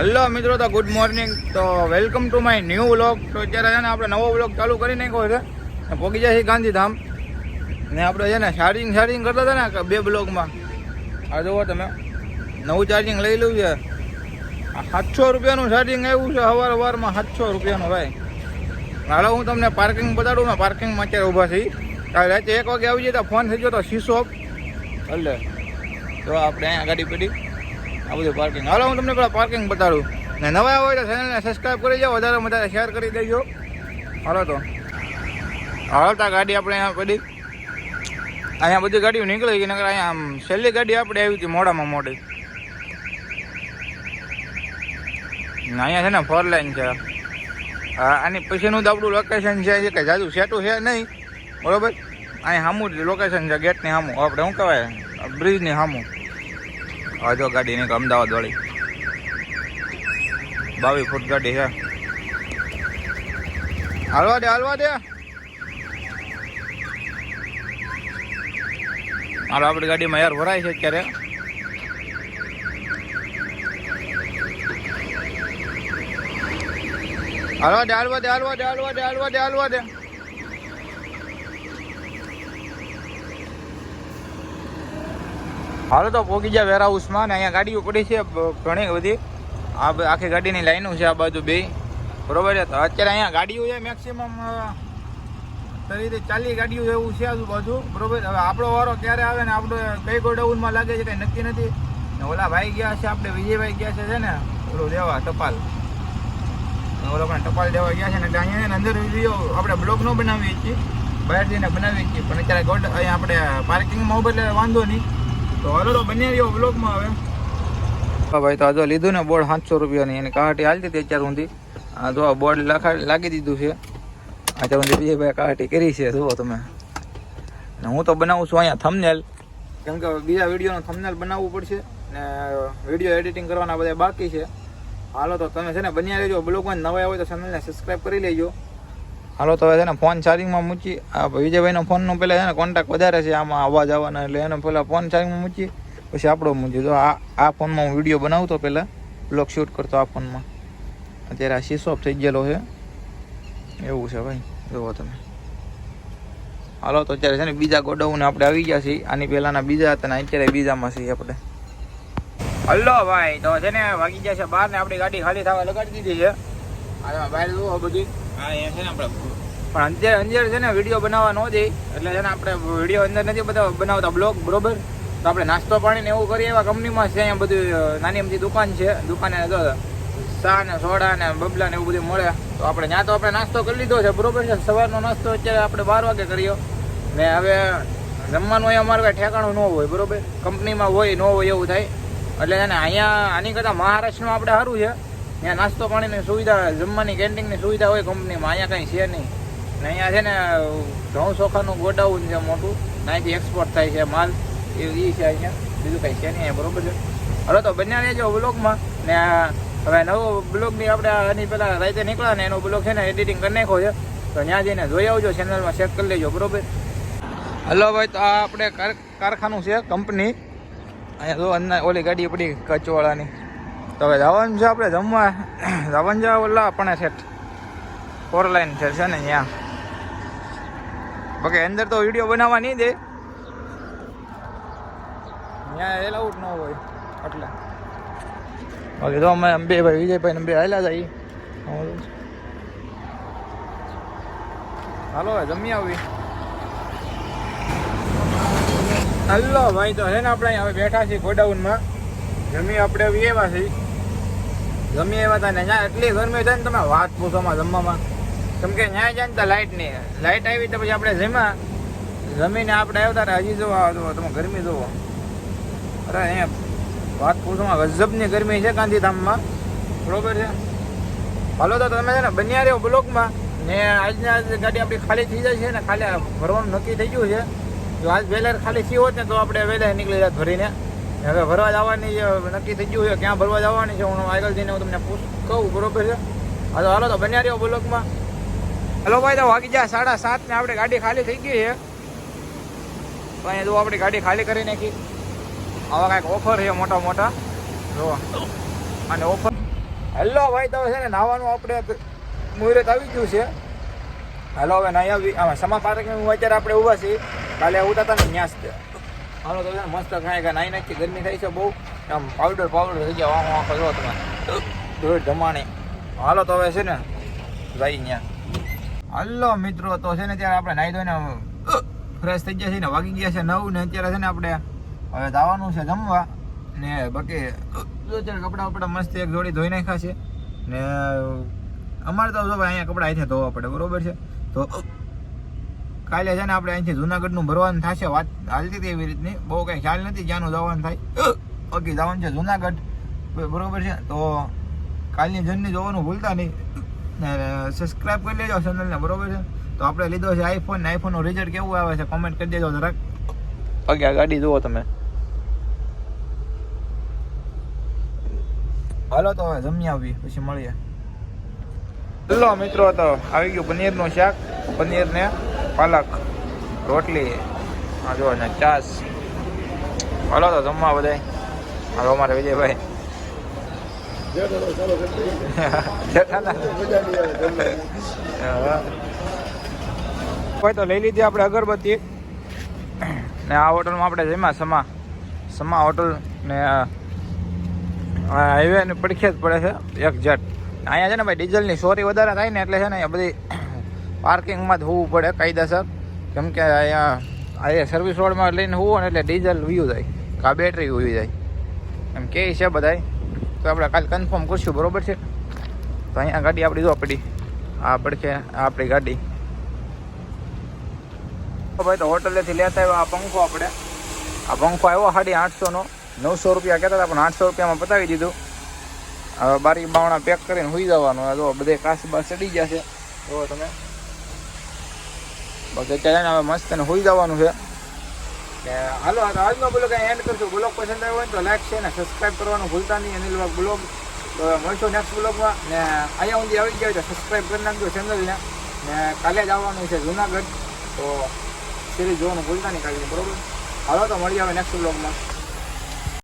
Hello મિત્રો, તો good morning તો welcome to my new vlog તો અત્યારે છે ને આપણે નવો વ્લોગ ચાલુ કરી નાખ્યો છે. ને પહોંચી જાય ગાંધીધામ. ને આપણે છે ને ચાર્જિંગ ચાર્જિંગ કરતા હતા ને બે બ્લોગમાં આ જુઓ તમે. નવું ચાર્જિંગ લઈ લઉં છે. સાતસો રૂપિયાનું ચાર્જિંગ આવ્યું છે સવાર સવારમાં સાતસો રૂપિયાનું ભાઈ. હાલો, હું તમને પાર્કિંગ બતાડું ને પાર્કિંગમાં અત્યારે ઊભા છીએ. કાલે રાતે એક વાગે આવી જાય તો ફોન થઈ ગયો તો શીશો. એટલે તો આપણે અહીંયા ગાડી પડી. આ બધું પાર્કિંગ હાલો, હું તમને પેલા પાર્કિંગ બતાડું. ને નવા હોય તો ચેનલને સબસ્ક્રાઈબ કરી જાઓ વધારે વધારે શેર કરી દેજો. હાલો તો. હાલતા ગાડી આપણે અહીંયા પડી. અહીંયા બધી ગાડીઓ નીકળી ગઈ, નકર અહીંયા આમ છેલ્લી ગાડી આપણે આવી હતી મોડામાં મોડી. અહીંયા છે ને ફોર લાઈન છે. આની પછીનું આપણું લોકેશન છે કે જાજુ સેટું છે નહીં. બરોબર? અહીંયા સામું લોકેશન છે ગેટની સામું આપણે શું કહેવાય? બ્રિજની સામું આ જો ગાડી નીકળ અમદાવાદ વાળી. બાવીસ ફૂટ ગાડી છે. હાલવા દે હાલવા દે. હાલ આપણી ગાડીમાં યાર ભરાય છે અત્યારે. હાલવા દે હાલવા દે હાલવા દે હાલવા દે હાલવા દે હાલવા દે. હાલો તો પહોંચી ગયા વેર હાઉસમાં ને અહીંયા ગાડીઓ પડી છે ઘણી બધી. આ આખી ગાડીની લાઈનો છે આ બાજુ બે. બરોબર છે? અત્યારે અહીંયા ગાડીઓ છે મેક્સિમમ રીતે ચાલી ગાડીઓ એવું છે આજુબાજુ. બરોબર? હવે આપણો વારો ક્યારે આવે ને આપણે કઈ ગોડાઉનમાં લાગે છે કંઈ નક્કી નથી. ને ઓલા ભાઈ ગયા છે, આપણે વિજયભાઈ ગયા છે ને? ઓલું દેવા, ટપાલ. ઓલો પણ ટપાલ દેવા ગયા છે ને એટલે અહીંયા અંદર વીડિયો આપણે બ્લોગ ન બનાવીએ છીએ. બહાર જઈને બનાવીએ છીએ. પણ અત્યારે ગોડ, અહીંયા આપણે પાર્કિંગમાં ઊભા એટલે વાંધો નહીં. તો હાલો તો બની રહ્યો બ્લોગમાં હા ભાઈ, તો આ જો લીધું ને બોર્ડ સાતસો રૂપિયાની એની કાહટી હાલતી હતી અત્યાર સુધી. આ જો બોર્ડ લખા, લાગી દીધું છે. અત્યાર સુધી બીજી ભાઈ કાહટી કરી છે, જુઓ તમે. અને હું તો બનાવું છું અહીંયા થમનેલ કેમ કે બીજા વિડીયોનો થમનેલ બનાવવું પડશે, ને વીડિયો એડિટિંગ કરવાના બધા બાકી છે. હાલો તો તમે છે ને બન્યા રહેજો. બ્લોગમાં નવા હોય તો ચેનલને સબસ્ક્રાઈબ કરી લેજો. હાલો, તો હવે છે ને ફોન ચાર્જિંગમાં મૂકી, આ વિજયભાઈનો ફોનનો પહેલાં છે ને કોન્ટેક્ટ વધારે છે, આમાં અવાજ આવવાના, એટલે એને પહેલાં ફોન ચાર્જિંગમાં મૂકી, પછી આપણો મૂકી. તો આ આ ફોનમાં હું વીડિયો બનાવતો પહેલાં બ્લોગ શૂટ કરતો આ ફોનમાં અત્યારે આ શીશોપ થઈ ગયેલો છે. એવું છે ભાઈ, જુઓ તમે. હાલો, તો અત્યારે છે ને બીજા ગોડાઉન આપણે આવી ગયા છીએ. આની પહેલાંના બીજા હતા અત્યારે બીજામાં છીએ આપણે. હલો ભાઈ, તો છે ને વાગી ગયા છે બહાર ને આપણી ગાડી ખાલી થવા લગાડી દીધી છે. બહાર જુઓ બધી. હા અહીંયા છે ને આપણે પણ અત્યારે અંદર છે ને વીડિયો બનાવવા ન દે એટલે છે ને આપણે વીડિયો અંદર નથી બધા બનાવતા બ્લોગ બરોબર? તો આપણે નાસ્તો પાણી ને એવું કરીએ એવા કંપનીમાં છે અહીંયા બધું નાની અમથી દુકાન છે. દુકાને જો ચા ને સોડા ને બબલા ને એવું બધું મળે. તો આપણે ત્યાં તો આપણે નાસ્તો કરી લીધો છે. બરોબર છે? સવારનો નાસ્તો અત્યારે આપણે બાર વાગે કર્યો ને હવે જમવાનું હોય અમારે કાંઈ ઠેકાણું ન હોય બરોબર? કંપનીમાં હોય ન હોય એવું થાય. એટલે છે ને અહીંયા આની કરતાં મહારાષ્ટ્રમાં આપણે સારું છે. ત્યાં નાસ્તો પાણીની સુવિધા, જમવાની કેન્ટીનની સુવિધા હોય કંપનીમાં. અહીંયા કાંઈ છે નહીં. ને અહીંયા છે ને, ઘઉં ચોખાનું ગોડાઉન છે મોટું. અહીંથી એક્સપોર્ટ થાય છે માલ. એ છે અહીંયા. બીજું કંઈ છે નહીં અહીંયા, બરોબર છે. હવે તો બન્યા રહેજો બ્લોગમાં ને હવે નવો બ્લોગની આપણે આની પહેલાં રાતે નીકળ્યા ને એનો બ્લોગ છે ને એડિટિંગ કરી નાખ્યો છે. તો ત્યાં જઈને જોઈ આવજો ચેનલમાં ચેક કરી લેજો, બરોબર. હલો ભાઈ, તો આ આપણે કારખાનું છે, કંપની. અહીંયા જો, અંદર ઓલી ગાડી પડી કચવાળાની. તો હવે જવાનું છે આપણે જમવા. જવાનું છે ઓલા પણ સેટ ફોર લાઈન છે ને ત્યાં. બાકી અંદર તો વીડિયો બનાવવા નહીં દે. ત્યાં એલાઉટ ન હોય એટલે. બાકી તો અમે બે ભાઈ, વિજયભાઈ ને બે હાલ્યા જાય હાલો જમી આવી હલો, ભાઈ તો છે ને આપણે હવે બેઠા છીએ ગોડાઉનમાં. જમી આપણે એવા છીએ. જમી એવા હતા ને ત્યાં એટલી ગરમી થાય ને તમે વાત પૂછોમાં જમવામાં. કેમ કે ત્યાં જાય ને તો લાઇટ નહીં. લાઇટ આવી તો પછી આપણે જમ્યા જમીને આપણે આવ્યા તારે હજી જોવા જુઓ તમે ગરમી જોવો અરે અહીંયા વાત પૂછોમાં ગજબની ગરમી છે ગાંધીધામમાં. બરોબર છે? હાલો તો તમે છે ને બન્યા રહ્યો બ્લોકમાં. ને આજના આજ ગાડી આપણી ખાલી થઈ જાય છે ને ખાલી ભરવાનું નક્કી થઈ ગયું છે. જો આજ વહેલા ખાલી થયું હોત ને તો આપણે વહેલા નીકળી જાત ભરીને. હવે ભરવા જવાની નક્કી થઈ ગયું છે, ક્યાં ભરવા જવાની છે, હું આગળ જઈને હું તમને પૂછ, કહું, બરોબર છે? હા તો હાલો, તો બન્યા રહ્યો બ્લોકમાં. હલો ભાઈ, તો વાગી ગયા સાડા સાત ને આપણે ગાડી ખાલી થઈ ગઈ છે. અહીંયા જો આપણી ગાડી ખાલી કરી નાખી. આવા કાંઈક ઓફર છે મોટા મોટા. જો. અને ઓફર હેલો ભાઈ, તો છે ને નાવાનું આપણે મુહૂર્ત આવી ગયું છે. હાલો, હવે નહીં આવી આમાં સમા પાર્ક અત્યારે આપણે ઊભા છીએ? કાલે ઉતાતા ને ન્યાસ હાલો તો મસ્ત ખાય કે નાઈ નાખી, ગરમી થાય છે બહુ. આમ પાવડર પાવડર થઈ ગયા આખો આખો જો તમે. ધોળ ધમાણી. હાલો તો હવે છે ને જઈ ત્યાં. હાલો મિત્રો, તો છે ને ત્યારે આપણે નાહી ધોઈને ફ્રેશ થઈ ગયા છે ને, વાગી ગયા છે નવ ને અત્યારે છે ને આપણે હવે જવાનું છે જમવા. ને બાકી અત્યારે કપડાં બપડા મસ્ત એક જોડી ધોઈ નાખ્યા છે. ને, અમારે તો જો અહીંયા કપડાં અહીંથી ધોવા પડે, બરોબર છે? તો કાલે છે ને આપણે અહીંથી જુનાગઢનું ભરવાનું થશે વાત હાલતી હતી એવી રીતની. બહુ કંઈ ખ્યાલ નથી જ્યાંનું જવાનું થાય. ઓકે જવાનું છે જુનાગઢ. બરોબર છે. તો કાલની જર્ની જોવાનું ભૂલતા નહીં. ને સબસ્ક્રાઇબ કરી લેજો ચેનલને બરોબર છે? તો આપણે લીધો છે આઈફોન આઈફોનનું રિઝલ્ટ કેવું આવે છે? કોમેન્ટ કરી દેજો જરાક. ઓકે આ ગાડી જુઓ તમે. હાલો તો હવે જમી આવી પછી મળીએ. ચલો મિત્રો તો આવી ગયું પનીરનું શાક. પનીર ને પાલક, રોટલી, આ જો અને ચાસ હલો તો જમવા બધાય હાલો અમારે વિજયભાઈ. કોઈ તો લઈ લીધી આપણે અગરબત્તી. ને આ હોટલમાં આપણે જમ્યા સમા. સમા હોટલ ને હાઈવે પડખે જ પડે છે, એક જટ. અહીંયા છે ને ભાઈ ડીઝલની ચોરી વધારે થાય ને એટલે છે ને બધી પાર્કિંગમાં જ હોવું પડે, કાયદેસર. કેમ કે અહીંયા અહીંયા સર્વિસ રોડમાં લઈને હોવું એટલે ડીઝલ વીયું જાય કા બેટરી વીવી જાય એમ કે છે બધાય. તો આપણે કાલે કન્ફર્મ કરશું, બરાબર છે? તો અહીંયા ગાડી આપણી જો પડી. આ પડખે આપણી ગાડી. તો ભાઈ તો હોટલેથી લેતા આવ્યો આ પંખો આપણે. આ પંખો આવ્યો સાડી આઠસોનો. નવસો રૂપિયા કહેતા હતા, પણ આઠસો રૂપિયામાં પતાવી દીધું. હવે બારી બાવણા પેક કરીને સુઈ જવાનું. જો બધે કાચ બાસ ચડી જશે જુઓ તમે. બાકી અત્યારે હવે મસ્ત અને સુઈ જવાનું છે. હાલો, આ આજનો બ્લોગ એન્ડ કરશું. બ્લોગ પસંદ આવ્યો હોય તો લાઈક છે ને સબસ્ક્રાઈબ કરવાનું ભૂલતા નહીં. અનિલ બ્લોગ મળશું નેક્સ્ટ બ્લોગમાં ને અહીંયા સુધી આવી હોય તો સબસ્ક્રાઈબ કરી નાખજો ચેનલને ને. કાલે જ આવવાનું છે જુનાગઢ. તો સિરીઝ જોવાનું ભૂલતા નહીં કાલે, બરોબર? હાલો, તો મળી આવે નેક્સ્ટ બ્લોગમાં